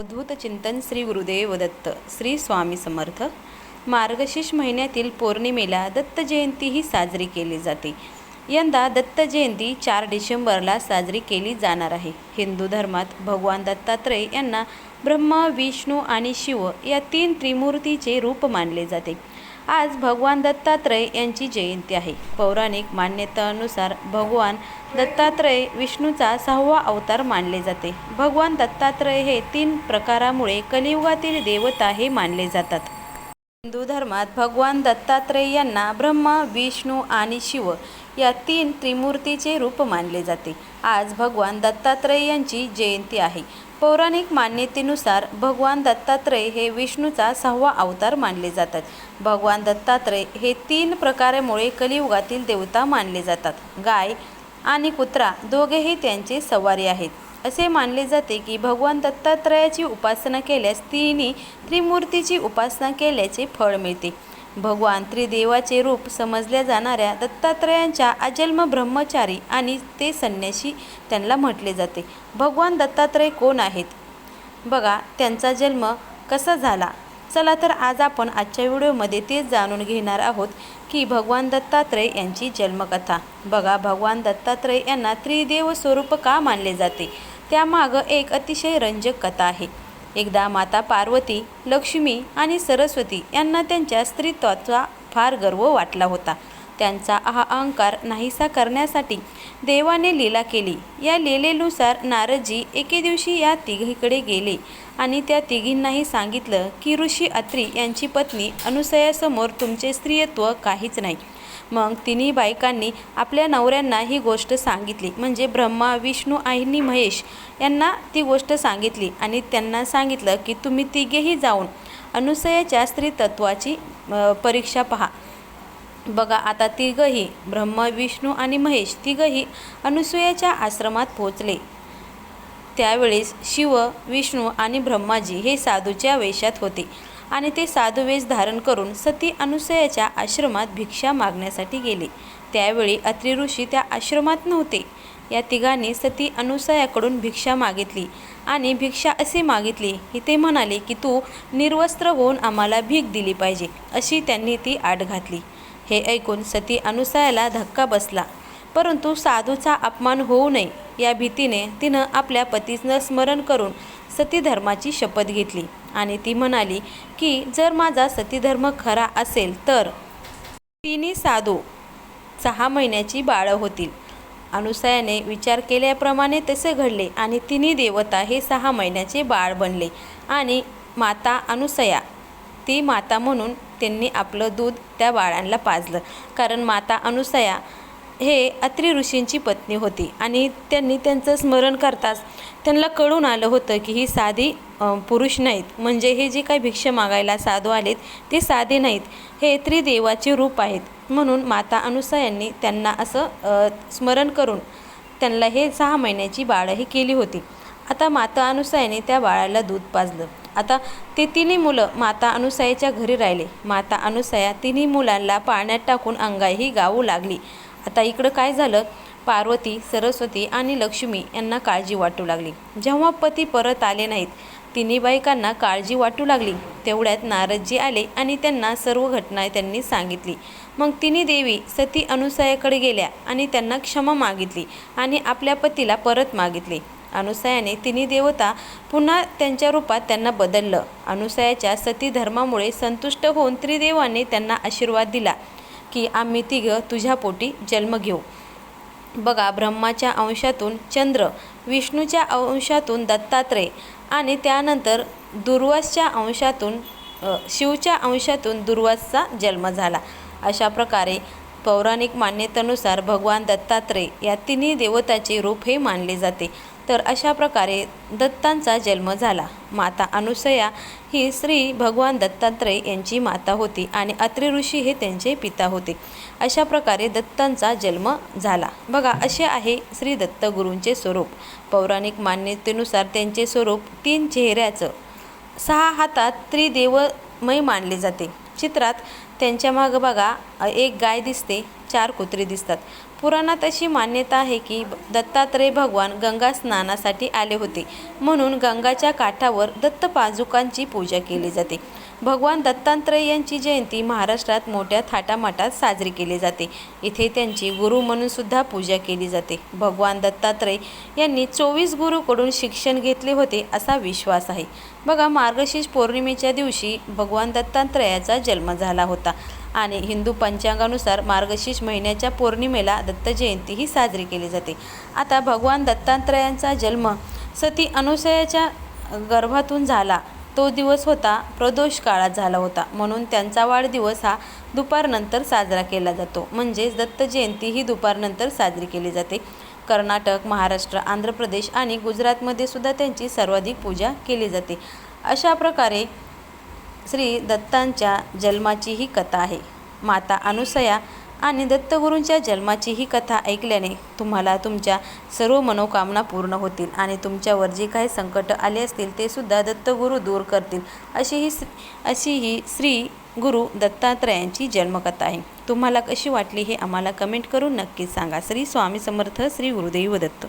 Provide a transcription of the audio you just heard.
अवधूत चिंतन श्री गुरुदेव दत्त श्री स्वामी समर्थ. मार्गशीर्ष महिन्यातील पौर्णिमेला दत्त जयंती ही साजरी केली जाते. यंदा दत्त जयंती चार डिसेंबरला साजरी केली जाणार आहे. हिंदू धर्मात भगवान दत्तात्रय यांना ब्रह्मा विष्णू आणि शिव या तीन त्रिमूर्तीचे रूप मानले जाते. आज भगवान दत्तात्रय यांची जयंती आहे. पौराणिक मान्यतेनुसार भगवान दत्तात्रय विष्णूचा सहावा अवतार मानले जाते. भगवान दत्तात्रय हे तीन प्रकारामुळे कलियुगातील देवता हे मानले जातात. हिंदू धर्मात भगवान दत्तात्रेय यांना ब्रह्मा विष्णू आणि शिव या तीन त्रिमूर्तीचे रूप मानले जाते. आज भगवान दत्तात्रेय यांची जयंती आहे. पौराणिक मान्यतेनुसार भगवान दत्तात्रय हे विष्णूचा सहावा अवतार मानले जातात. भगवान दत्तात्रय हे तीन प्रकारामुळे कलियुगातील देवता मानले जातात. गाय आणि कुत्रा दोघेही त्यांचे सवारी आहेत. असे मानले जाते की भगवान दत्तात्रयाची उपासना केल्यास तिने त्रिमूर्तीची उपासना केल्याचे फळ मिळते. भगवान त्रिदेवाचे रूप समजल्या जाणाऱ्या दत्तात्रयांच्या अजन्म ब्रह्मचारी आणि ते संन्याशी त्यांना म्हटले जाते. भगवान दत्तात्रय कोण आहेत? बघा त्यांचा जन्म कसा झाला? चला तर आज आपण आजच्या व्हिडिओमध्ये तेच जाणून घेणार आहोत की भगवान दत्तात्रय यांची जन्मकथा. बघा भगवान दत्तात्रय यांना त्रिदेव स्वरूप का मानले जाते? त्यामागं एक अतिशय रंजक कथा आहे. एकदा माता पार्वती लक्ष्मी आणि सरस्वती यांना त्यांच्या स्त्रीत्वाचा फार गर्व वाटला होता. त्यांचा हा अहंकार नाहीसा करण्यासाठी देवाने लीला केली. या लीलेनुसार नारदजी एके दिवशी या तिघीकडे गेले आणि त्या तिघींनाही सांगितलं की ऋषी अत्री यांची पत्नी अनुसयासमोर तुमचे स्त्रियत्व काहीच नाही. मग तिन्ही बायकांनी आपल्या नवऱ्यांना ही गोष्ट सांगितली. म्हणजे ब्रह्मा विष्णू आणि महेश यांना ती गोष्ट सांगितली आणि त्यांना सांगितलं की तुम्ही तिघेही जाऊन अनुसयाच्या स्त्रीतत्वाची अ, परीक्षा पहा. बघा आता तिघही ब्रह्मा विष्णू आणि महेश तिघही अनुसूयाच्या आश्रमात पोहोचले. त्यावेळेस शिव विष्णू आणि ब्रह्माजी हे साधूच्या वेशात होते. आणि ते साधुवेश धारण करून सती अनुसयाच्या आश्रमात भिक्षा मागण्यासाठी गेले. त्यावेळी अत्रि ऋषी त्या आश्रमात नव्हते. या तिघांनी सती अनुसयाकडून भिक्षा मागितली आणि भिक्षा असे मागितली की ते म्हणाले की तू निर्वस्त्र होऊन आम्हाला भीक दिली पाहिजे अशी त्यांनी ती आट घातली. हे ऐकून सती अनुसयाला धक्का बसला. परंतु साधूचा अपमान होऊ नये. या भीतीने तिनं आपल्या पतीचं स्मरण करून सतीधर्माची शपथ घेतली आणि ती म्हणाली की जर माझा सतीधर्म खरा असेल तर तिन्ही साधू सहा महिन्याची बाळं होतील. अनुसयाने विचार केल्याप्रमाणे तसे घडले आणि तिन्ही देवता हे सहा महिन्याचे बाळ बनले आणि माता अनुसया ती माता म्हणून त्यांनी आपलं दूध त्या बाळांना पाजलं. कारण माता अनुसया हे अत्री ऋषींची पत्नी होती. आणि त्यांनी त्यांचं स्मरण करताच त्यांना कळून आलं होतं की ही साधी पुरुष नाहीत. म्हणजे हे जे काही भिक्ष मागायला साधू आलेत ते साधे नाहीत. हे त्रिदेवाचे रूप आहेत. म्हणून माता अनुसयांनी त्यांना असं स्मरण करून त्यांना हे सहा महिन्याची बाळंही केली होती. आता माता अनुसयाने त्या बाळाला दूध पाजलं. आता ते तिन्ही मुलं माता अनुसयाच्या घरी राहिले. माता अनुसया तिन्ही मुलांना पाण्यात टाकून अंगाईही गाऊ लागली. आता इकडं काय झालं? पार्वती सरस्वती आणि लक्ष्मी यांना काळजी वाटू लागली. जेव्हा पती परत आले नाहीत तिन्ही बायकांना काळजी वाटू लागली. तेवढ्यात नारदजी आले आणि त्यांना सर्व घटना त्यांनी सांगितली. मग तिन्ही देवी सती अनुसयाकडे गेल्या आणि त्यांना क्षमा मागितली आणि आपल्या पतीला परत मागितले. अनुसयाने तिन्ही देवता पुन्हा त्यांच्या रूपात त्यांना बदललं. अनुसयाच्या सती धर्मामुळे संतुष्ट होऊन त्रिदेवाने त्यांना आशीर्वाद दिला. की आम्ही तिघं तुझ्या पोटी जन्म घेऊ. बघा ब्रह्माच्या अंशातून चंद्र विष्णूच्या अंशातून दत्तात्रय आणि त्यानंतर दुर्वासच्या अंशातून शिवच्या अंशातून दुर्वासचा जन्म झाला. अशा प्रकारे पौराणिक मान्यतेनुसार भगवान दत्तात्रय या तिन्ही देवताचे रूप हे मानले जाते. तर अशा प्रकारे दत्तांचा जन्म झाला. माता अनुसया ही श्री भगवान दत्तात्रय यांची माता होती आणि अत्रि ऋषी हे त्यांचे पिता होते. अशा प्रकारे दत्तांचा जन्म झाला. बघा असे आहे श्री दत्तगुरूंचे स्वरूप. पौराणिक मान्यतेनुसार त्यांचे स्वरूप तीन चेहऱ्याचं सहा हातात त्रिदेवमय मानले जाते. चित्रात त्यांच्या मागं बघा एक गाय दिसते चार कुत्री दिसतात. पुराणात अशी मान्यता आहे की दत्तात्रय भगवान गंगा स्नानासाठी आले होते. म्हणून गंगाच्या काठावर दत्तपाजुकांची पूजा केली जाते. भगवान दत्तात्रय यांची जयंती महाराष्ट्रात मोठ्या थाटामाटात साजरी केली जाते. इथे त्यांची गुरु म्हणून सुद्धा पूजा केली जाते. भगवान दत्तात्रय यांनी चोवीस गुरुकडून शिक्षण घेतले होते असा विश्वास आहे. बघा मार्गशीर्ष पौर्णिमेच्या दिवशी भगवान दत्तात्रयाचा जन्म झाला होता. आणि हिंदू पंचांगानुसार मार्गशीर्ष महिन्याच्या पौर्णिमेला दत्त जयंती ही साजरी केली जाते. आता भगवान दत्तात्रयांचा जन्म सती अनुसयाच्या गर्भातून झाला. तो दिवस होता प्रदोष काळात झाला होता. म्हणून त्यांचा वाढदिवस हा दुपारनंतर साजरा केला जातो. म्हणजेच दत्त जयंती ही दुपारनंतर साजरी केली जाते. कर्नाटक महाराष्ट्र आंध्र प्रदेश आणि गुजरातमध्ये सुद्धा त्यांची सर्वाधिक पूजा केली जाते. अशा प्रकारे श्री दत्तांच्या जन्माची ही कथा आहे. माता अनुसया आणि दत्तगुरूंच्या जन्माची ही कथा ऐकल्याने तुम्हाला तुमच्या सर्व मनोकामना पूर्ण होतील आणि तुमच्यावर जे काही संकट आले असतील ते सुद्धा दत्तगुरू दूर करतील अशी ही अशी ही श्री गुरु दत्तात्रयांची जन्मकथा आहे. तुम्हाला कशी वाटली हे आम्हाला कमेंट करून नक्कीच सांगा. श्री स्वामी समर्थ श्री गुरुदेव दत्त.